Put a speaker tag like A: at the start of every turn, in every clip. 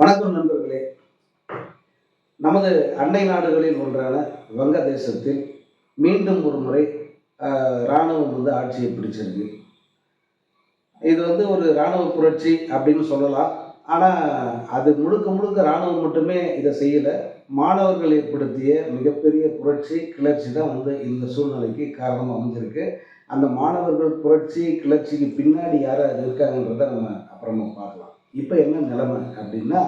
A: வணக்கம் நண்பர்களே. நமது அண்டை நாடுகளில் ஒன்றான வங்கதேசத்தில் மீண்டும் ஒரு முறை இராணுவம் வந்து ஆட்சியை பிடிச்சிருக்கு. இது வந்து ஒரு இராணுவ புரட்சி அப்படின்னு சொல்லலாம். ஆனால் அது முழுக்க முழுக்க இராணுவம் மட்டுமே இதை செய்யலை. மாணவர்கள் ஏற்படுத்திய மிகப்பெரிய புரட்சி கிளர்ச்சி தான் வந்து இந்த சூழ்நிலைக்கு காரணம் அமைஞ்சிருக்கு. அந்த மாணவர்கள் புரட்சி கிளர்ச்சிக்கு பின்னாடி யார் இருக்காங்கன்றத நம்ம அப்புறமா பார்க்கலாம். இப்போ என்ன நிலைமை அப்படின்னா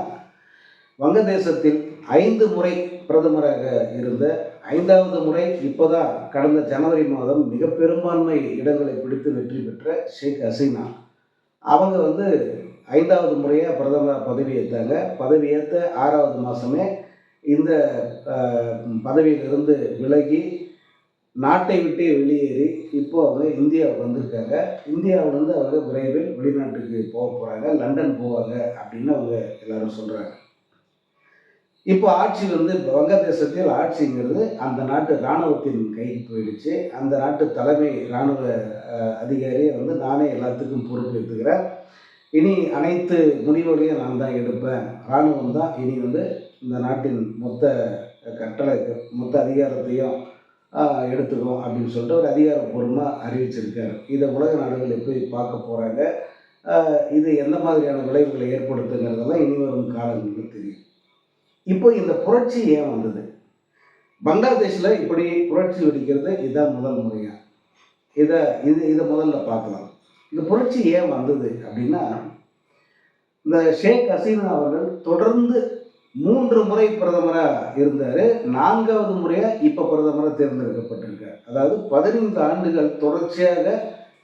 A: வங்கதேசத்தில் ஐந்து முறை பிரதமராக இருந்த ஐந்தாவது முறை இப்போதான் கடந்த ஜனவரி மாதம் மிக பெரும்பான்மை இடங்களை பிடித்து வெற்றி பெற்ற ஷேக் ஹசீனா. அவங்க வந்து ஐந்தாவது முறையாக பிரதமர் பதவியேற்றாங்க பதவியேற்ற ஆறாவது மாதமே இந்த பதவியிலிருந்து விலகி நாட்டை விட்டே வெளியேறி இப்போ அவங்க இந்தியாவுக்கு வந்திருக்காங்க. இந்தியாவிலேருந்து அவங்க விரைவில் வெளிநாட்டுக்கு போக போகிறாங்க லண்டன் போவாங்க அப்படின்னு அவங்க எல்லாரும் சொல்கிறாங்க இப்போ ஆட்சி வந்து வங்கதேசத்தில் ஆட்சிங்கிறது அந்த நாட்டு இராணுவத்தின் கைக்கு போயிடுச்சு. அந்த நாட்டு தலைமை இராணுவ அதிகாரியை வந்து நானே எல்லாத்துக்கும் பொறுப்பேற்றுக்கிறேன். இனி அனைத்து முடிவுகளையும் நான் தான் எடுப்பேன். இராணுவம் தான் இனி வந்து இந்த நாட்டின் மொத்த கட்டளை மொத்த அதிகாரத்தையும் எடுத்துக்கும் அப்படின்னு சொல்லிட்டு ஒரு அதிகாரப்பூர்வமாக அறிவிச்சிருக்காரு. இதை உலக நாடுகள் எப்படி பார்க்க போகிறாங்க இது எந்த மாதிரியான விளைவுகளை ஏற்படுத்துங்கிறதெல்லாம் இனி வரும் காலங்களில் தெரியும். இப்போ இந்த புரட்சி ஏன் வந்தது? பங்களாதேஷில் இப்படி புரட்சி வெடிக்கிறது இதுதான் முதல் முறையாக இதை இது இதை முதல்ல பார்க்கலாம். இந்த புரட்சி ஏன் வந்தது அப்படின்னா இந்த ஷேக் ஹசீனா அவர்கள் தொடர்ந்து மூன்று முறை பிரதமராக இருந்தார். நான்காவது முறையாக இப்போ பிரதமராக தேர்ந்தெடுக்கப்பட்டிருக்கார். அதாவது பதினைந்து ஆண்டுகள் தொடர்ச்சியாக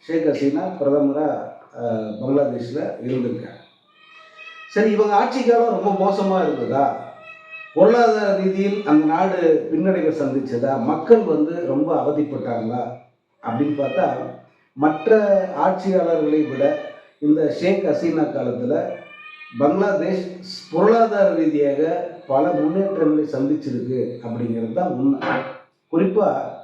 A: ஷேக் ஹசீனா பிரதமராக பங்களாதேஷில் இருந்திருக்காங்க சரி இவங்க ஆட்சி காலம் ரொம்ப மோசமாக இருந்ததா? பொருளாதார ரீதியில் அந்த நாடு பின்னடைவை சந்திச்சதா? மக்கள் வந்து ரொம்ப அவதிப்பட்டாங்களா? அப்படின்னு பார்த்தா மற்ற ஆட்சியாளர்களை விட இந்த ஷேக் ஹசீனா காலத்தில் பங்களாதேஷ் பொருளாதார ரீதியாக பல முன்னேற்றங்களை சந்திச்சிருக்கு அப்படிங்கிறது தான் உண்மை. குறிப்பாக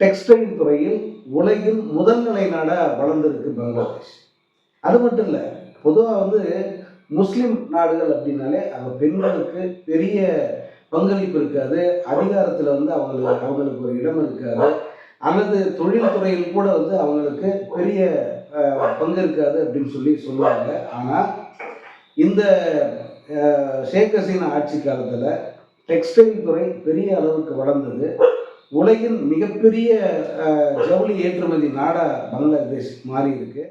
A: டெக்ஸ்டைல் துறையில் உலகில் முதல்நிலை நாடாக வளர்ந்துருக்கு பங்களாதேஷ். அது மட்டும் இல்லை பொதுவாக வந்து முஸ்லீம் நாடுகள் அப்படின்னாலே அங்கே பெண்களுக்கு பெரிய பங்களிப்பு இருக்காது அதிகாரத்தில் வந்து அவங்களுக்கு அவங்களுக்கு ஒரு இடம் இருக்காது அல்லது தொழில்துறையில் கூட வந்து அவங்களுக்கு பெரிய பங்கு இருக்காது அப்படின்னு சொல்லி சொல்லுவாங்க. ஆனால் இந்த ஷேக் ஹசீனா ஆட்சி காலத்தில் டெக்ஸ்டைல் துறை பெரிய அளவுக்கு வளர்ந்தது. உலகின் மிகப்பெரிய ஜவுளி ஏற்றுமதி நாடாக பங்களாதேஷ் மாறி இருக்கு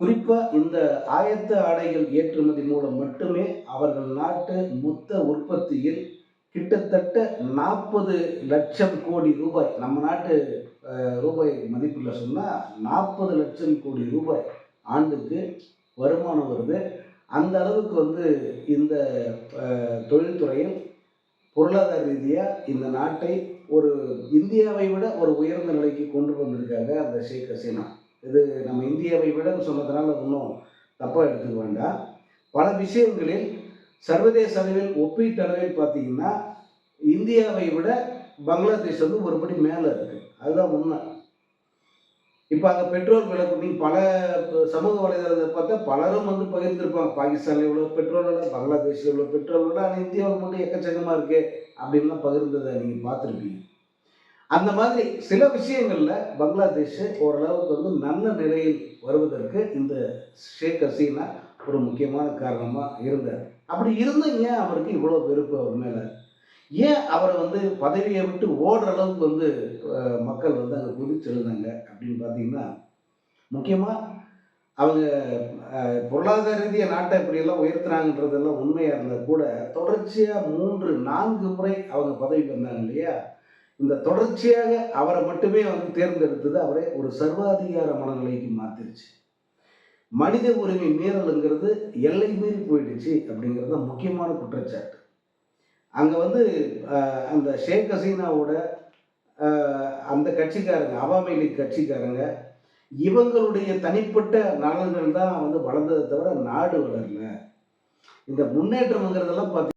A: குறிப்பாக இந்த ஆயத்த ஆடைகள் ஏற்றுமதி மூலம் மட்டுமே அவர்கள் நாட்டு மொத்த உற்பத்தியில் கிட்டத்தட்ட நாற்பது லட்சம் கோடி ரூபாய் நம்ம நாட்டு ரூபாய் மதிப்பில் சொன்னால் நாற்பது லட்சம் கோடி ரூபாய் ஆண்டுக்கு வருமானம் வருது. அந்த அளவுக்கு வந்து இந்த தொழில்துறையும் பொருளாதார ரீதியாக இந்த நாட்டை ஒரு இந்தியாவை விட ஒரு உயர்ந்த நிலைக்கு கொண்டு வந்திருக்காங்க அந்த ஷேக் ஹசீனா. இது நம்ம இந்தியாவை விடன்னு சொன்னதுனால ஒன்றும் தப்பாக எடுத்துக்க வேண்டாம். பல விஷயங்களில் சர்வதேச அளவில் ஒப்பீட்டு அளவில் பார்த்தீங்கன்னா இந்தியாவை விட பங்களாதேஷ் வந்து ஒருபடி மேலே இருக்குது அதுதான் உண்மை. இப்போ அங்கே பெட்ரோல் விலை நீங்கள் பல சமூக வலைதளத்தை பார்த்தா பலரும் வந்து பகிர்ந்திருப்பாங்க. பாகிஸ்தானில் இவ்வளோ பெட்ரோல் விலை பங்களாதேஷில் இவ்வளோ பெட்ரோல் விலை ஆனால் இந்தியாவில் மட்டும் எக்கச்சக்கமாக இருக்கே அப்படின்லாம் பகிர்ந்ததை நீங்கள் பார்த்துருப்பீங்க. அந்த மாதிரி சில விஷயங்களில் பங்களாதேஷ் ஓரளவுக்கு வந்து நல்ல நிலையில் வருவதற்கு இந்த ஷேக் ஹசீனா ஒரு முக்கியமான காரணமாக இருந்தார். அப்படி இருந்தும் ஏன் அவருக்கு இவ்வளோ வெறுப்பு அவர் மேலே? ஏன் அவரை வந்து பதவியை விட்டு ஓடுற அளவுக்கு வந்து மக்கள் வந்து அங்கே குதிச்செழுந்தாங்க அப்படின்னு பார்த்தீங்கன்னா முக்கியமாக அவங்க பொருளாதார ரீதியாக நாட்டை இப்படியெல்லாம் உயர்த்துறாங்கன்றதெல்லாம் உண்மையாக இருந்தால் கூட தொடர்ச்சியாக மூன்று நான்கு முறை அவங்க பதவி வந்தாங்க இல்லையா? இந்த தொடர்ச்சியாக அவரை மட்டுமே வந்து தேர்ந்தெடுத்தது அவரை ஒரு சர்வாதிகார மனநிலைக்கு மாற்றிருச்சு மனித உரிமை மீறலுங்கிறது எல்லை மீறி போயிடுச்சு அப்படிங்கிறது தான் முக்கியமான குற்றச்சாட்டு. அங்கே வந்து அந்த ஷேக் ஹசீனாவோட அந்த கட்சிக்காரங்க அவாமி லீக் கட்சிக்காரங்க இவங்களுடைய தனிப்பட்ட நலன்கள் தான் வந்து வளர்ந்ததை தவிர நாடு வளரல. இந்த முன்னேற்றம்ங்கிறதெல்லாம் பார்த்தி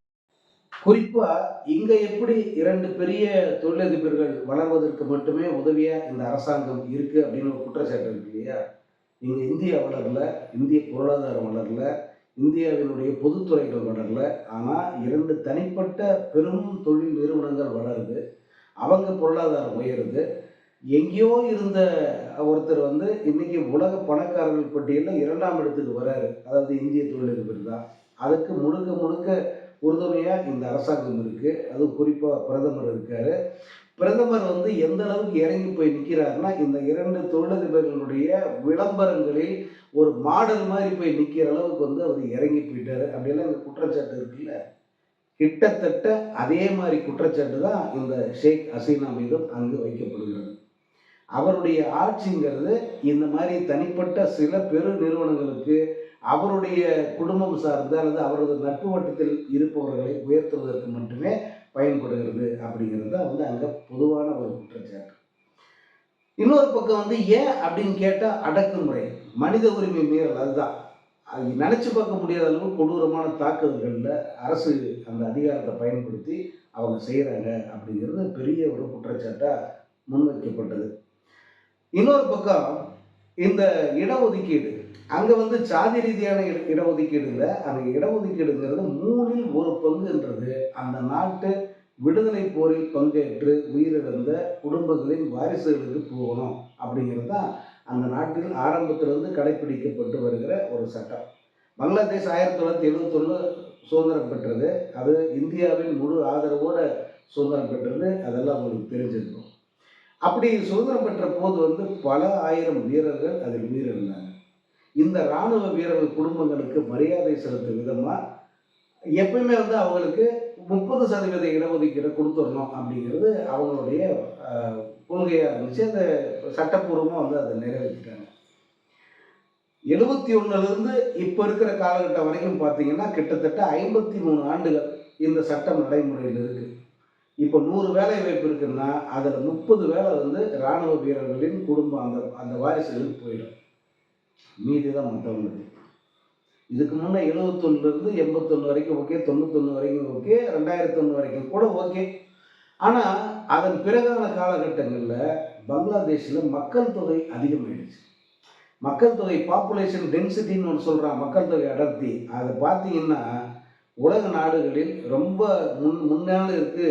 A: குறிப்பாக இங்கே எப்படி இரண்டு பெரிய தொழிலதிபர்கள் வளர்வதற்கு மட்டுமே உதவியாக இந்த அரசாங்கம் இருக்குது அப்படின்னு ஒரு குற்றச்சாட்டு இருக்கு இல்லையா? இங்கே இந்தியா வளரல இந்திய பொருளாதாரம் வளரல இந்தியாவினுடைய பொதுத்துறைகள் வளரல. ஆனால் இரண்டு தனிப்பட்ட பெரும் தொழில் நிறுவனங்கள் வளருது. அவங்க பொருளாதாரம் உயருது. எங்கேயோ இருந்த ஒருத்தர் வந்து இன்னைக்கு உலக பணக்காரர்கள் பட்டியலில் இரண்டாம் இடத்துக்கு வராரு. அதாவது இந்திய தொழிலதிபர் தான். அதுக்கு முழுக்க முழுக்க உறுதுணையாக இந்த அரசாங்கம் இருக்குது அதுவும் குறிப்பாக பிரதமர் இருக்கார். பிரதமர் வந்து எந்த அளவுக்கு இறங்கி போய் நிற்கிறாருன்னா இந்த இரண்டு தொழிலதிபர்களுடைய விளம்பரங்களில் ஒரு மாடல் மாதிரி போய் நிற்கிற அளவுக்கு வந்து அவர் இறங்கி போயிட்டாரு. அப்படியெல்லாம் இந்த குற்றச்சாட்டு இருக்குல்ல? கிட்டத்தட்ட அதே மாதிரி குற்றச்சாட்டு தான் இந்த ஷேக் ஹசீனா மீதும் அங்கு வைக்கப்படுகிறது. அவருடைய ஆட்சிங்கிறது இந்த மாதிரி தனிப்பட்ட சில பெரு நிறுவனங்களுக்கு அவருடைய குடும்பம் சார்ந்த அல்லது அவரது நட்பு வட்டத்தில் இருப்பவர்களை உயர்த்துவதற்கு மட்டுமே பயன்படுகிறது அப்படிங்கிறது தான் வந்து அங்கே பொதுவான ஒரு குற்றச்சாட்டு. இன்னொரு பக்கம் வந்து ஏன் அப்படின்னு கேட்டால் அடக்குமுறை. மனித உரிமை மீறல் அதுதான். அது நினச்சி பார்க்க முடியாத அளவு கொடூரமான தாக்குதல்களில் அரசு அந்த அதிகாரத்தை பயன்படுத்தி அவங்க செய்கிறாங்க அப்படிங்கிறது பெரிய ஒரு குற்றச்சாட்டாக முன்வைக்கப்பட்டது. இன்னொரு பக்கம் இந்த இடஒதுக்கீடு அங்கே வந்து சாதி ரீதியான இட- இடஒதுக்கீடு இல்லை அந்த இடஒதுக்கீடுங்கிறது மூணில் ஒரு பங்குன்றது. அந்த நாட்டு விடுதலை போரில் பங்கேற்று உயிரிழந்த குடும்பங்களின் வாரிசுகளுக்கு போகணும் அப்படிங்கிறது தான் அந்த நாட்டில் ஆரம்பத்திலிருந்து கடைப்பிடிக்கப்பட்டு வருகிற ஒரு சட்டம். பங்களாதேஷ் ஆயிரத்தி தொள்ளாயிரத்தி எழுபத்தொன்று சுதந்திரம் பெற்றது. அது இந்தியாவின் முழு ஆதரவோடு சுதந்திரம் பெற்றது. அதெல்லாம் உங்களுக்கு தெரிஞ்சிருக்கும். அப்படி சுதந்திரம் பெற்ற போது வந்து பல ஆயிரம் வீரர்கள் அதில் உயிரிழந்தாங்க. இந்த இராணுவ வீரர்கள் குடும்பங்களுக்கு மரியாதை செலுத்தும் விதமாக எப்பயுமே வந்து அவங்களுக்கு முப்பது சதவீத இடஒதுக்கீடு கொடுத்துடணும் அப்படிங்கிறது அவங்களுடைய ஆஹ், கொள்கையாக இருந்துச்சு அந்த சட்டப்பூர்வமாக வந்து அதை நிறைவேற்றிட்டாங்க. எழுபத்தி ஒன்றுலேருந்து இப்போ இருக்கிற காலகட்டம் வரைக்கும் பார்த்தீங்கன்னா கிட்டத்தட்ட ஐம்பத்தி மூணு ஆண்டுகள் இந்த சட்டம் நடைமுறையில் இருக்குது இப்போ நூறு வேலை வாய்ப்பு இருக்குன்னா அதில் முப்பது வேலை வந்து இராணுவ வீரர்களின் குடும்பம் அந்த அந்த வாரிசுகளுக்கு போயிடும். மீதி தான் மற்றவங்களுக்கு இதுக்கு முன்னே எழுபத்தொன்னுலேருந்து எண்பத்தொன்று வரைக்கும் ஓகே தொண்ணூத்தொன்று வரைக்கும் ஓகே ரெண்டாயிரத்தி ஒன்று வரைக்கும் கூட ஓகே. ஆனால் அதன் பிறகான காலகட்டங்களில் பங்களாதேஷில் மக்கள் தொகை அதிகமாயிடுச்சு. மக்கள் தொகை பாப்புலேஷன் டென்சிட்டின்னு ஒன்று சொல்கிறான் மக்கள் தொகை அடர்த்தி. அதை பார்த்தீங்கன்னா உலக நாடுகளில் ரொம்ப முன் முன்னால் இருக்குது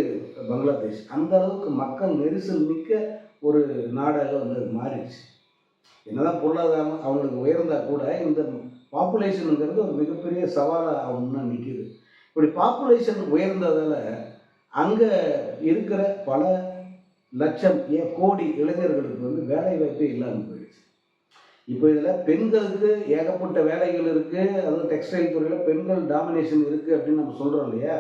A: பங்களாதேஷ். அந்த அளவுக்கு மக்கள் நெரிசல் மிக்க ஒரு நாடாக வந்து அது மாறிடுச்சு. என்னதான் பொருளாதாரம் அவங்களுக்கு உயர்ந்தால் கூட இந்த பாப்புலேஷனுங்கிறது ஒரு மிகப்பெரிய சவாலாக அவங்க முன்னே நிற்கிது இப்படி பாப்புலேஷன் உயர்ந்ததால் அங்கே இருக்கிற பல லட்சம் ஏன் கோடி இளைஞர்களுக்கு வந்து வேலை வாய்ப்பே இல்லாமல் போயிடுச்சு. இப்போ இதில் பெண்களுக்கு ஏகப்பட்ட வேலைகள் இருக்குது அதுவும் டெக்ஸ்டைல் துறையில் பெண்கள் டாமினேஷன் இருக்குது அப்படின்னு நம்ம சொல்கிறோம் இல்லையா?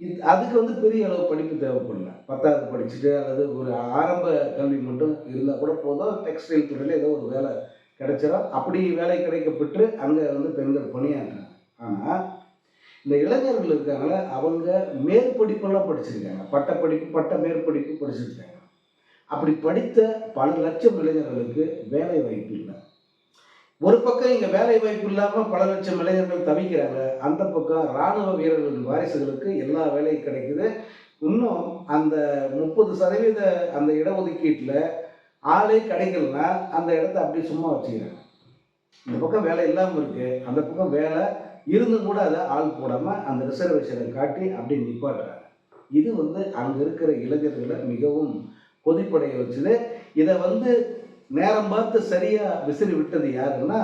A: இது அதுக்கு வந்து பெரிய அளவு படிப்பு தேவைப்படல. பத்தாவது படிச்சுட்டு அல்லது ஒரு ஆரம்ப கல்வி மட்டும் இருந்தால் கூட போதும். டெக்ஸ்டைல் துறையில் ஏதோ ஒரு வேலை கிடைச்சிடும் அப்படி வேலை கிடைக்கப்பட்டு அங்கே வந்து பெண்கள் பணியாற்றுறாங்க. ஆனால் இந்த இளைஞர்கள் இருக்காங்களே அவங்க மேற்படிப்பெல்லாம் படிச்சிருக்காங்க. பட்டப்படிப்பு பட்ட மேற்படிப்பு படிச்சிருக்காங்க. அப்படி படித்த பல லட்சம் இளைஞர்களுக்கு வேலை வாய்ப்பு இல்லை. ஒரு பக்கம் இங்கே வேலை வாய்ப்பு இல்லாமல் பல லட்சம் இளைஞர்கள் தவிக்கிறாங்க. அந்த பக்கம் இராணுவ வீரர்களின் வாரிசுகளுக்கு எல்லா வேலையும் கிடைக்குது. இன்னும் அந்த முப்பது சதவீத அந்த இடஒதுக்கீட்டில் ஆளே கிடைக்கலன்னா அந்த இடத்த அப்படியே சும்மா வச்சுக்கிறாங்க. இந்த பக்கம் வேலை இல்லாமல் இருக்குது அந்த பக்கம் வேலை இருந்தும் கூட அதை ஆள் போடாமல் அந்த ரிசர்வேஷனை காட்டி அப்படியே நிப்பாட்டுறாங்க. இது வந்து அங்கே இருக்கிற இளைஞர்களை மிகவும் கொதிப்படைய வச்சுது. இதை வந்து நேரம் பார்த்து சரியாக விசிறி விட்டது யாருன்னா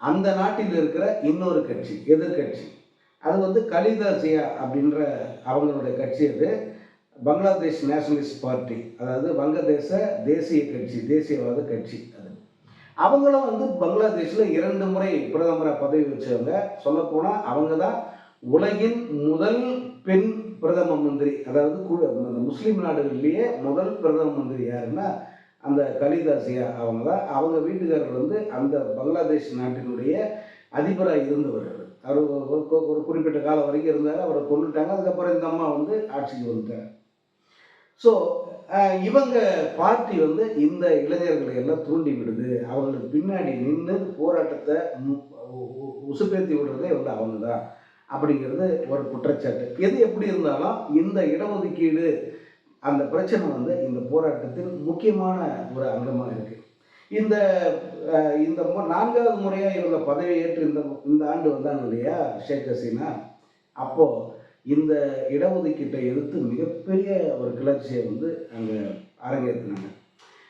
A: அந்த நாட்டில் இருக்கிற இன்னொரு கட்சி எதிர்கட்சி. அது வந்து கலிதாசியா அப்படின்ற அவங்களுடைய கட்சி அது. பங்களாதேஷ் நேஷனலிஸ்ட் பார்ட்டி அதாவது வங்கதேச தேசிய கட்சி தேசியவாத கட்சி. அவங்களும் வந்து பங்களாதேஷில் இரண்டு முறை பிரதமரை பதவி வச்சவங்க. சொல்லப்போனால் அவங்க தான் உலகின் முதல் பெண் பிரதம மந்திரி. அதாவது அந்த முஸ்லீம் நாடுகள்லேயே முதல் பிரதம மந்திரி யாருன்னா அந்த கலிதாசியா அவங்க தான் அவங்க வீட்டுக்காரர் வந்து அந்த பங்களாதேஷ் நாட்டினுடைய அதிபராக இருந்தவர் அவர் ஒரு- ஒரு குறிப்பிட்ட காலம் வரைக்கும் இருந்தார். அவரை கொண்டுட்டாங்க. அதுக்கப்புறம் இந்த அம்மா வந்து ஆட்சிக்கு வந்துட்டார். ஸோ இவங்க பார்ட்டி வந்து இந்த இளைஞர்களை எல்லாம் தூண்டி விடுது. அவங்களுக்கு பின்னாடி நின்று போராட்டத்தை மு- உசுப்பேத்தி விடுறதே வந்து அவங்க தான் அப்படிங்கிறது ஒரு குற்றச்சாட்டு. எது எப்படி இருந்தாலும் இந்த இடஒதுக்கீடு அந்த பிரச்சனை வந்து இந்த போராட்டத்தில் முக்கியமான ஒரு அங்கமாக இருக்குது இந்த இந்த நான்காவது முறையாக இவங்க பதவியேற்று இந்த இந்த ஆண்டு வந்தாங்க இல்லையா ஷேக் ஹசீனா? அப்போது இந்த இடஒதுக்கீட்டை எதிர்த்து மிகப்பெரிய ஒரு கிளர்ச்சியை வந்து அங்கே அரங்கேற்றினாங்க.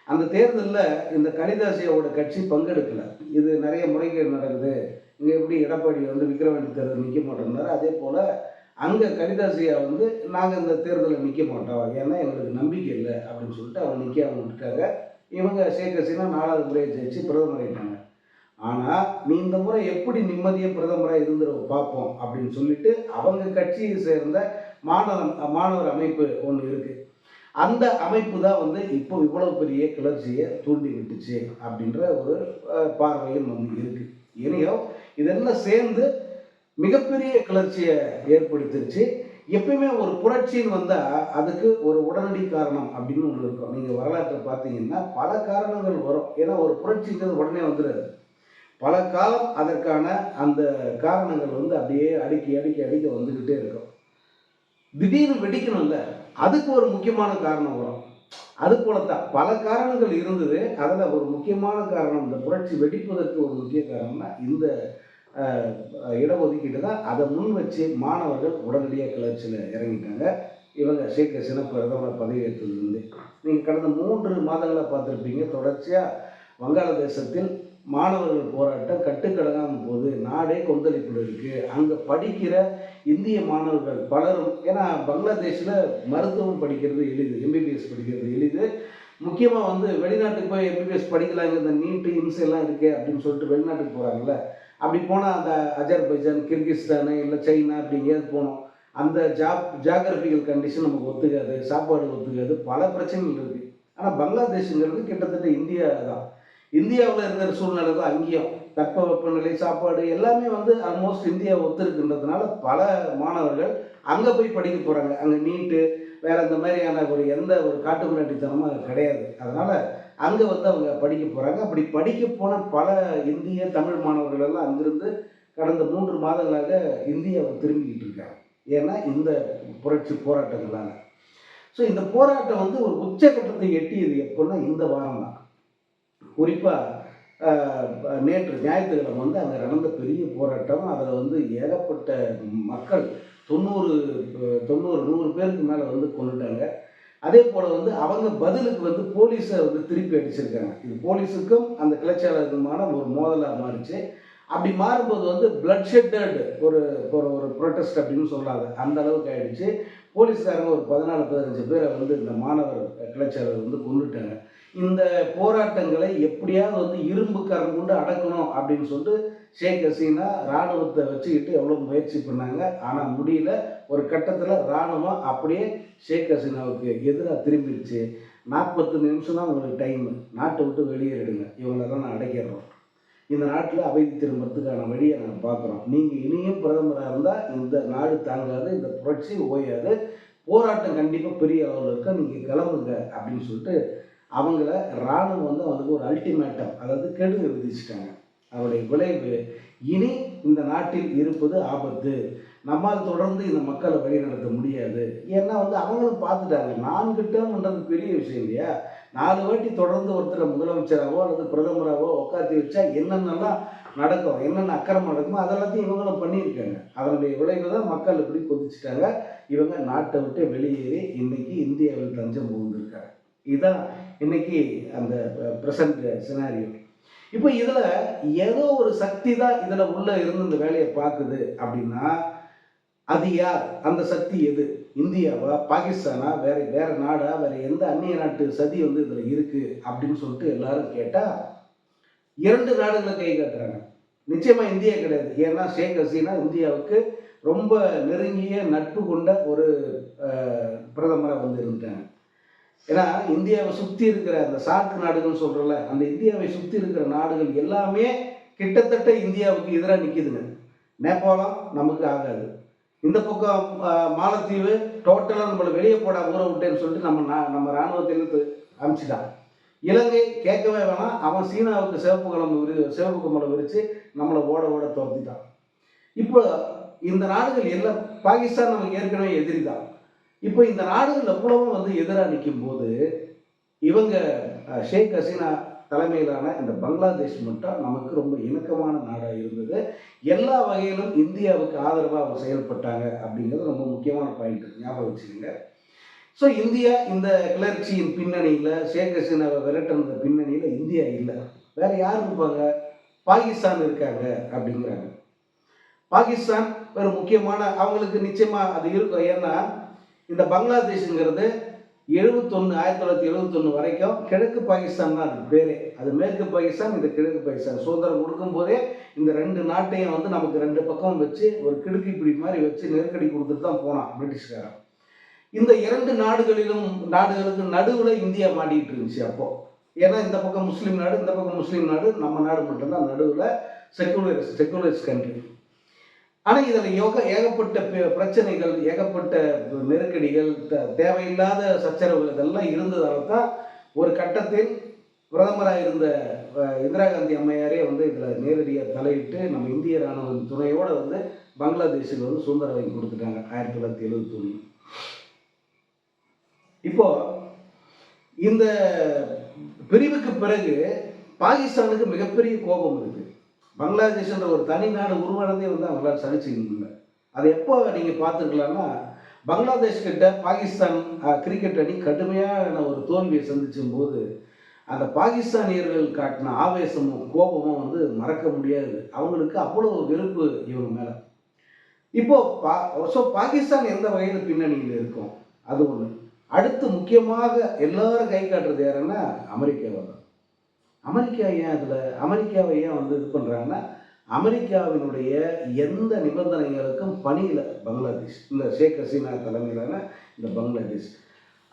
A: அந்த தேர்தலில் இந்த கலிதாசியாவோட கட்சி பங்கெடுக்கலை. இது நிறைய முறைகேடு நடக்குது. இங்கே எப்படி எடப்பாடி வந்து விக்ரவாண்டி தேர்தல் நிற்க மாட்டோம்னாரு. அதே போல் அங்கே கலிதாசியா வந்து நாங்கள் இந்த தேர்தலில் நிற்க மாட்டோம். ஏன்னா எங்களுக்கு நம்பிக்கை இல்லை. அப்படின்னு சொல்லிட்டு அவங்க நிற்காம விட்டுட்டாங்க இவங்க ஷேக் ஹசீனா நாலாவது முறையை ஜெயிச்சு பிரதமர் ஆகிட்டாங்க ஆனால் நீ இந்த முறை எப்படி நிம்மதியாக பிரதமராக இருந்துட பார்ப்போம் அப்படின்னு சொல்லிட்டு அவங்க கட்சியை சேர்ந்த மாணவர் மாணவர் அமைப்பு ஒன்று இருக்குது அந்த அமைப்பு தான் வந்து இப்போ இவ்வளவு பெரிய கிளர்ச்சியை தூண்டி விட்டுச்சு அப்படின்ற ஒரு பார்வையும் வந்து இருக்கு. இனியோ இதெல்லாம் சேர்ந்து மிகப்பெரிய கிளர்ச்சியை ஏற்படுத்திருச்சு. எப்பயுமே ஒரு புரட்சின்னு வந்தால் அதுக்கு ஒரு உடனடி காரணம் அப்படின்னு ஒன்று இருக்கும். நீங்கள் வரலாற்றை பார்த்தீங்கன்னா பல காரணங்கள் வரும். ஏன்னா ஒரு புரட்சிங்கிறது உடனே வந்துடுது பல காலம் அதற்கான அந்த காரணங்கள் வந்து அப்படியே அடுக்கி அடுக்கி அடுக்கி வந்துக்கிட்டே இருக்கும். திடீர்னு வெடிக்கணும்ல அதுக்கு ஒரு முக்கியமான காரணம் வரும். அது போலத்தான் பல காரணங்கள் இருந்தது. அதில் ஒரு முக்கியமான காரணம் இந்த புரட்சி வெடிப்பதற்கு ஒரு முக்கிய காரணம்னா இந்த இடஒதுக்கீடு தான். அதை முன் வச்சு மாணவர்கள் உடனடியாக கிளர்ச்சியில் இறங்கிட்டாங்க. இவங்க ஷேக் ஹசீனா பிரதமர் பதவியேற்றதுலேருந்து. நீங்கள் கடந்த மூன்று மாதங்களை பார்த்துருப்பீங்க தொடர்ச்சியாக வங்காளதேசத்தில் மாணவர்கள் போராட்டம் கட்டுக்கடங்காமல் போது நாடே கொந்தளிப்பில் இருக்குது அங்கே படிக்கிற இந்திய மாணவர்கள் பலரும் ஏன்னா பங்களாதேஷில் மருத்துவம் படிக்கிறது எளிது எம்பிபிஎஸ் படிக்கிறது எளிது. முக்கியமாக வந்து வெளிநாட்டுக்கு போய் எம்பிபிஎஸ் படிக்கலாங்க இந்த நீட்டு இம்சை எல்லாம் இருக்கே அப்படின்னு சொல்லிட்டு வெளிநாட்டுக்கு போகிறாங்கல்ல அப்படி போனால் அந்த அஜர்பைஜான் கிர்கிஸ்தானு இல்லை சைனா அப்படி எங்கேயாவது போனோம் அந்த ஜாப் ஜாகிரபிக்கல் கண்டிஷன் நமக்கு ஒத்துக்காது சாப்பாடு ஒத்துக்காது பல பிரச்சனைகள் இருக்குது ஆனால் பங்களாதேஷுங்கிறது கிட்டத்தட்ட இந்தியா தான் இந்தியாவில் இருக்கிற சூழ்நிலை தான் அங்கேயும். தட்ப வெப்பநிலை சாப்பாடு எல்லாமே வந்து ஆல்மோஸ்ட் இந்தியா ஒத்துருக்குன்றதுனால பல மாணவர்கள் அங்கே போய் படிக்க போகிறாங்க அங்கே நீட்டு வேற இந்த மாதிரியான ஒரு எந்த ஒரு காட்டுமிராண்டித்தனமும் அங்கே கிடையாது. அதனால் அங்கே வந்து அவங்க படிக்க போகிறாங்க அப்படி படிக்க போன பல இந்திய தமிழ் மாணவர்கள் எல்லாம் அங்கிருந்து கடந்த மூன்று மாதங்களாக இந்தியாவை திரும்பிக்கிட்டு இருக்காங்க. ஏன்னா இந்த புரட்சி போராட்டங்களால ஸோ இந்த போராட்டம் வந்து ஒரு உச்சகட்டத்தை எட்டியது எப்போன்னா இந்த வாரம் தான். குறிப்பாக நேற்று ஞாயிற்றுக்கிழமை வந்து அங்கே நடந்த பெரிய போராட்டம். அதில் வந்து ஏகப்பட்ட மக்கள் தொண்ணூறு தொண்ணூறு நூறு பேருக்கு மேலே வந்து கொண்டுட்டாங்க. அதே போல் வந்து அவங்க பதிலுக்கு வந்து போலீஸை வந்து திருப்பி அடிச்சிருக்காங்க. இது போலீஸுக்கும் அந்த கிளர்ச்சியாளருக்குமான ஒரு மோதலாக மாறிச்சு. அப்படி மாறும்போது வந்து bloodshedded ஒரு ஒரு ஒரு ப்ரொட்டஸ்ட் அப்படின்னு சொல்லாது அந்த அளவுக்கு ஆயிடுச்சு. போலீஸ்காரங்க ஒரு பதினாலு பதினஞ்சு பேரை வந்து இந்த மாணவர் கிளர்ச்சியாளர் வந்து கொண்டுட்டாங்க. இந்த போராட்டங்களை எப்படியாவது வந்து இரும்பு கரம் கொண்டு அடக்கணும் அப்படின்னு சொல்லிட்டு ஷேக் ஹசீனா இராணுவத்தை வச்சுக்கிட்டு எவ்வளோ முயற்சி பண்ணாங்க. ஆனால் முடியல. ஒரு கட்டத்தில் இராணுவம் அப்படியே ஷேக் ஹசீனாவுக்கு எதிராக திரும்பிடுச்சு. நாற்பத்தஞ்சு நிமிஷம் தான் உங்களுக்கு டைம் நாட்டை விட்டு வெளியேறிடுங்க இவங்களெல்லாம் நான் அடைக்கிறோம். இந்த நாட்டில் அமைதி திரும்புறதுக்கான வழியை நாங்கள் பார்க்குறோம். நீங்கள் இனியும் பிரதமராக இருந்தால் இந்த நாடு தாங்காது இந்த புரட்சி ஓயாது. போராட்டம் கண்டிப்பாக பெரிய அளவில் இருக்க நீங்கள் கிளம்புங்க அப்படின்னு சொல்லிட்டு அவங்கள இராணுவம் வந்து அவனுக்கு ஒரு அல்டிமேட்டம் அதாவது கெடு விதிச்சிட்டாங்க. அவருடைய விளைவு இனி இந்த நாட்டில் இருப்பது ஆபத்து. நம்மால் தொடர்ந்து இந்த மக்களை வழிநடத்த முடியாது. ஏன்னா வந்து அவங்களும் பார்த்துட்டாங்க நான்கு டேர்ம்ன்றது பெரிய விஷயம் இல்லையா? நாலு வாட்டி தொடர்ந்து ஒருத்தரை முதலமைச்சராகவோ அல்லது பிரதமராகவோ உட்காத்தி வச்சா என்னென்னலாம் நடக்கும் என்னென்ன அக்கிரமம் நடக்குமோ அதெல்லாத்தையும் இவங்களும் பண்ணியிருக்காங்க. அதனுடைய விளைவு தான் மக்கள் இப்படி கொதிச்சிட்டாங்க. இவங்க நாட்டை விட்டு வெளியேறி இன்னைக்கு இந்தியாவில் தஞ்சம் புகுந்திருக்காங்க. இதுதான் இன்னைக்கு அந்த ப்ரெசன்ட் சினாரியோ இப்போ இதில் ஏதோ ஒரு சக்தி தான் இதில் உள்ளே இருந்து இந்த வேலையை பார்க்குது அப்படின்னா அது யார்? அந்த சக்தி எது? இந்தியாவா? பாகிஸ்தானா? வேற வேற நாடா? வேற எந்த அந்நிய நாட்டு சதி வந்து இதில் இருக்கு அப்படின்னு சொல்லிட்டு எல்லாரும் கேட்டால் இரண்டு நாடுகளை கை காட்டுறாங்க. நிச்சயமா இந்தியா கிடையாது. ஏன்னா ஷேக் ஹசீனா இந்தியாவுக்கு ரொம்ப நெருங்கிய நட்பு கொண்ட ஒரு பிரதமராக வந்து இருந்துட்டாங்க. ஏன்னா இந்தியாவை சுற்றி இருக்கிற அந்த சார்க் நாடுகள்னு சொல்கிறோம்ல அந்த இந்தியாவை சுற்றி இருக்கிற நாடுகள் எல்லாமே கிட்டத்தட்ட இந்தியாவுக்கு எதிராக நிற்கிதுங்க நேபாளம் நமக்கு ஆகாது. இந்த பக்கம் மாலத்தீவு டோட்டலாக நம்மளை வெளியே போட ஊற விட்டேன்னு சொல்லிட்டு நம்ம நா நம்ம இராணுவத்திலிருந்து அனுப்பிச்சிட்டான் இலங்கை கேட்கவே வேணாம். அவன் சீனாவுக்கு சிவப்பு கலம் விரி சிவப்பு கம்பளம் விரித்து நம்மளை ஓட ஓட துரத்திட்டான். இப்போ இந்த நாடுகள் எல்லாம் பாகிஸ்தான் நமக்கு ஏற்கனவே எதிரி தான் இப்போ இந்த நாடுகள் எவ்வளவும் வந்து எதிராக நிற்கும் போது இவங்க ஷேக் ஹசீனா தலைமையிலான இந்த பங்களாதேஷ் மட்டும் நமக்கு ரொம்ப இணக்கமான நாடாக இருந்தது. எல்லா வகையிலும் இந்தியாவுக்கு ஆதரவாக அவங்க செயல்பட்டாங்க அப்படிங்கிறது ரொம்ப முக்கியமான பாயிண்ட் ஞாபகம் வச்சுக்கோங்க. ஸோ இந்தியா இந்த கிளர்ச்சியின் பின்னணியில் ஷேக் ஹசீனாவை விரட்டுன பின்னணியில் இந்தியா இல்லை. வேற யார் இருப்பாங்க? பாகிஸ்தான் இருக்காங்க அப்படிங்கிறாங்க. பாகிஸ்தான் ஒரு முக்கியமான அவங்களுக்கு நிச்சயமாக அது இருக்கும் ஏன்னா இந்த பங்களாதேஷுங்கிறது எழுபத்தொன்று ஆயிரத்தி தொள்ளாயிரத்தி எழுபத்தொன்று வரைக்கும் கிழக்கு பாகிஸ்தான் தான் அது பேரே. அது மேற்கு பாகிஸ்தான் இது கிழக்கு பாகிஸ்தான். சுதந்திரம் கொடுக்கும்போதே இந்த ரெண்டு நாட்டையும் வந்து நமக்கு ரெண்டு பக்கம் வச்சு ஒரு கிடுக்கி பிடி மாதிரி வச்சு நெருக்கடி கொடுத்துட்டு தான் போனான் பிரிட்டிஷ்காரன். இந்த இரண்டு நாடுகளிலும் நாடுகளுக்கு நடுவில் இந்தியா மாட்டிகிட்டு இருந்துச்சு அப்போ. ஏன்னா இந்த பக்கம் முஸ்லீம் நாடு இந்த பக்கம் முஸ்லீம் நாடு நம்ம நாடு மட்டும்தான் நடுவில் செக்குலரிஸ்ட் செக்குலரிஸ்ட் கண்ட்ரி ஆனால் இதில் யோக ஏகப்பட்ட பிரச்சனைகள் ஏகப்பட்ட நெருக்கடிகள் தேவையில்லாத சச்சரவுகள் இதெல்லாம் இருந்ததால தான் ஒரு கட்டத்தில் பிரதமராக இருந்த இந்திரா காந்தி அம்மையாரே வந்து இதில் நேரடியாக தலையிட்டு நம்ம இந்திய ராணுவ துணையோடு வந்து பங்களாதேஷுக்கு வந்து சுதந்திரம் வாங்கி கொடுத்துட்டாங்க ஆயிரத்தி தொள்ளாயிரத்தி எழுபத்தி ஒன்று இப்போ இந்த பிரிவுக்கு பிறகு பாகிஸ்தானுக்கு மிகப்பெரிய கோபம் இருக்குது பங்களாதேஷ்ன்ற ஒரு தனி நாடு உருவானதே வந்து அவங்களால சகிச்சுக்கணும் இல்லை? அதை எப்போ நீங்கள் பார்த்துக்கலாம்னா பங்களாதேஷ் கிட்ட பாகிஸ்தான் கிரிக்கெட் அணி கடுமையான ஒரு தோல்வியை சந்திச்சும் போது அந்த பாகிஸ்தானியர்கள் காட்டின ஆவேசமும் கோபமும் வந்து மறக்க முடியாது. அவங்களுக்கு அவ்வளோ வெறுப்பு இவங்க மேலே. இப்போ பா ஸோ பாகிஸ்தான் எந்த வகையில் பின்னணியில் இருக்கும்? அது ஒன்று அடுத்து முக்கியமாக எல்லாரும் கை காட்டுறது யாருன்னா அமெரிக்காவை தான் அமெரிக்கா ஏன் அதில் அமெரிக்காவை ஏன் வந்து இது பண்ணுறாங்கன்னா அமெரிக்காவினுடைய எந்த நிபந்தனைகளுக்கும் பணியில் பங்களாதேஷ் இந்த ஷேக் ஹசீனா தலைமையிலான இந்த பங்களாதேஷ்.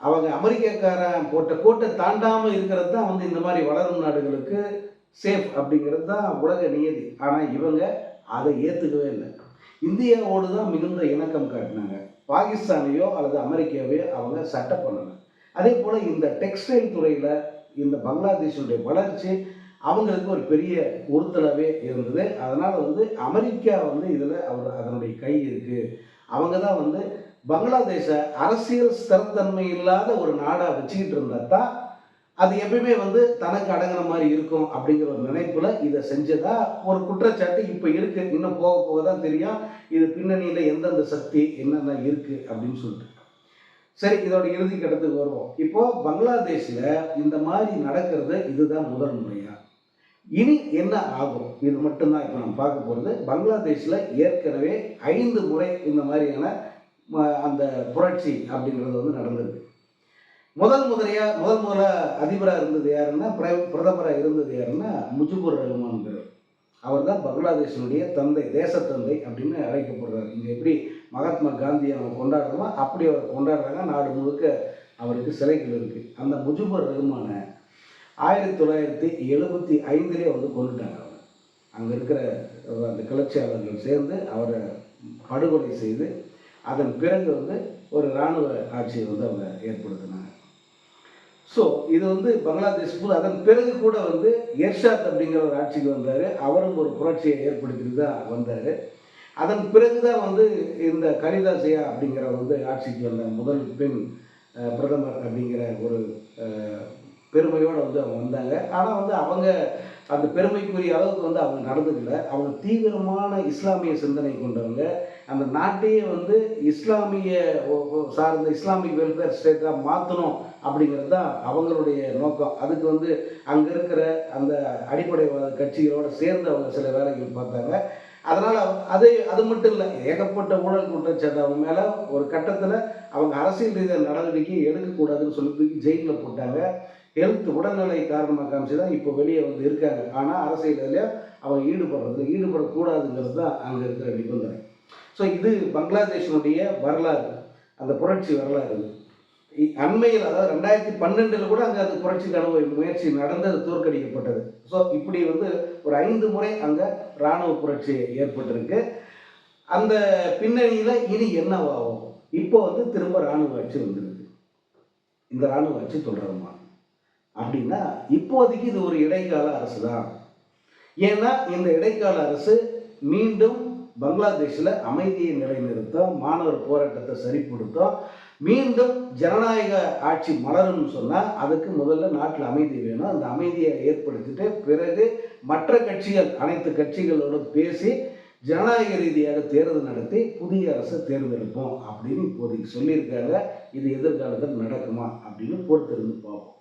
A: அவங்க அமெரிக்காக்காரன் போட்ட கோட்டை தாண்டாமல் இருக்கிறது தான் வந்து இந்த மாதிரி வளரும் நாடுகளுக்கு சேஃப் அப்படிங்கிறது தான் உலக நியதி. ஆனால் இவங்க அதை ஏற்றுக்கவே இல்லை. இந்தியாவோடு தான் மிகுந்த இணக்கம் காட்டினாங்க. பாகிஸ்தானையோ அல்லது அமெரிக்காவையோ அவங்க சட்டை பண்ணலை. அதே போல் இந்த டெக்ஸ்டைல் துறையில் இந்த பங்களாதேஷுடைய வளர்ச்சி அவங்களுக்கு ஒரு பெரிய உறுத்தலாகவே இருந்தது. அதனால் வந்து அமெரிக்கா வந்து இதில் அவர் அதனுடைய கை இருக்குது அவங்க தான் வந்து பங்களாதேஷை அரசியல் ஸ்திரத்தன்மை இல்லாத ஒரு நாடாக வச்சுக்கிட்டு இருந்தா தான் அது எப்பயுமே வந்து தனக்கு அடங்குற மாதிரி இருக்கும் அப்படிங்கிற ஒரு நினைப்பில் இதை செஞ்சதா ஒரு குற்றச்சாட்டு இப்போ இருக்குது இன்னும் போக போக தான் தெரியும். இது பின்னணியில் எந்தெந்த சக்தி என்னென்ன இருக்குது அப்படின்னு சொல்லிட்டு. சரி இதோட இறுதி கட்டத்துக்கு வருவோம். இப்போ பங்களாதேஷில் இந்த மாதிரி நடக்கிறது இதுதான் முதல் முறையா? இனி என்ன ஆகும்? இது மட்டும்தான் இப்போ நம்ம பார்க்க போகிறது பங்களாதேஷில் ஏற்கனவே ஐந்து முறை இந்த மாதிரியான அந்த புரட்சி அப்படிங்கிறது வந்து நடந்தது. முதல் முதலையாக முதல் முதல்ல அதிபராக இருந்தது யாருன்னா பிர- பிரதமராக இருந்தது யாருன்னா முஜிபுர் ரஹ்மான் அவர் தான் பங்களாதேஷினுடைய தந்தை தேசத்தந்தை அப்படின்னு அழைக்கப்படுறார். இங்கே எப்படி மகாத்மா காந்தியை அவங்க கொண்டாடுறோமோ அப்படி அவர் கொண்டாடுறாங்க. நாடு முழுக்க அவருக்கு சிலைகள் இருக்குது அந்த முஜிபுர் ரஹ்மானை ஆயிரத்தி தொள்ளாயிரத்தி எழுபத்தி ஐந்துலேயே வந்து கொண்டுட்டாங்க அவர். அங்கே இருக்கிற அந்த கிளர்ச்சியாளர்கள் சேர்ந்து அவரை படுகொலை செய்து அதன் பிறகு வந்து ஒரு இராணுவ ஆட்சியை வந்து அவங்க ஏற்படுத்தினாங்க. ஸோ இது வந்து பங்களாதேஷ் போது அதன் பிறகு கூட வந்து எர்ஷாத் அப்படிங்கிற ஒரு ஆட்சிக்கு வந்தார். அவரும் ஒரு புரட்சியை ஏற்படுத்திட்டு தான் வந்தார். அதன் பிறகு தான் வந்து இந்த கலிதாசியா அப்படிங்கிற வந்து ஆட்சிக்கு வந்த முதல் பெண் பிரதமர் அப்படிங்கிற ஒரு பெருமையோடு வந்து அவங்க வந்தாங்க. ஆனால் வந்து அவங்க அந்த பெருமைக்குரிய அளவுக்கு வந்து அவங்க நடந்துக்கல. அவங்க தீவிரமான இஸ்லாமிய சிந்தனை கொண்டவங்க. அந்த நாட்டையே வந்து இஸ்லாமிய சார்ந்த இஸ்லாமிக் வெல்ஃபேர் ஸ்டேட்டாக மாற்றணும் அப்படிங்கிறது தான் அவங்களுடைய நோக்கம். அதுக்கு வந்து அங்கே இருக்கிற அந்த அடிப்படைவாத கட்சிகளோடு சேர்ந்து அவங்க சில வேலைகள் பார்த்தாங்க. அதனால் அது அது மட்டும் இல்லை ஏகப்பட்ட ஊழல் குற்றச்சாட்டு அவங்க மேலே ஒரு கட்டத்தில் அவங்க அரசியல் ரீதியாக நடவடிக்கை எடுக்கக்கூடாதுன்னு சொல்லி தூக்கி ஜெயிலில் போட்டாங்க. ஹெல்த் உடல்நிலை காரணமாக காமிச்சு தான் இப்போ வெளியே வந்து இருக்காங்க. ஆனால் அரசியல் அரசியலில் அவங்க ஈடுபடுறது ஈடுபடக்கூடாதுங்கிறது தான் அங்கே இருக்கிற நிபந்தனை. ஸோ இது பங்களாதேஷினுடைய வரலாறு அந்த புரட்சி வரலாறு. அண்மையில் அதாவது ரெண்டாயிரத்தி பன்னெண்டில் கூட அங்கே அந்த புரட்சிக்கான ஒரு முயற்சி நடந்து அது தோற்கடிக்கப்பட்டது. ஸோ இப்படி வந்து ஒரு ஐந்து முறை அங்கே இராணுவ புரட்சி ஏற்பட்டிருக்கு. அந்த பின்னணியில் இனி என்னவாகும்? இப்போ வந்து திரும்ப இராணுவ ஆட்சி வந்துருக்கு இந்த இராணுவ ஆட்சி தொடருமா? அப்படின்னா இப்போதைக்கு இது ஒரு இடைக்கால அரசு தான் ஏன்னா இந்த இடைக்கால அரசு மீண்டும் பங்களாதேஷில் அமைதியை நிலைநிறுத்தும் மாணவர் போராட்டத்தை சரிப்படுத்தும். மீண்டும் ஜனநாயக ஆட்சி மலரும்னு சொன்னால் அதுக்கு முதல்ல நாட்டில் அமைதி வேணும். அந்த அமைதியை ஏற்படுத்திட்டு பிறகு மற்ற கட்சிகள் அனைத்து கட்சிகளோடு பேசி ஜனநாயக ரீதியாக தேர்தல் நடத்தி புதிய அரசை தேர்ந்தெடுப்போம் அப்படின்னு இப்போதைக்கு சொல்லியிருக்காங்க. இது எதிர்காலத்தில் நடக்குமா அப்படின்னு பொறுத்திருந்து பார்ப்போம்.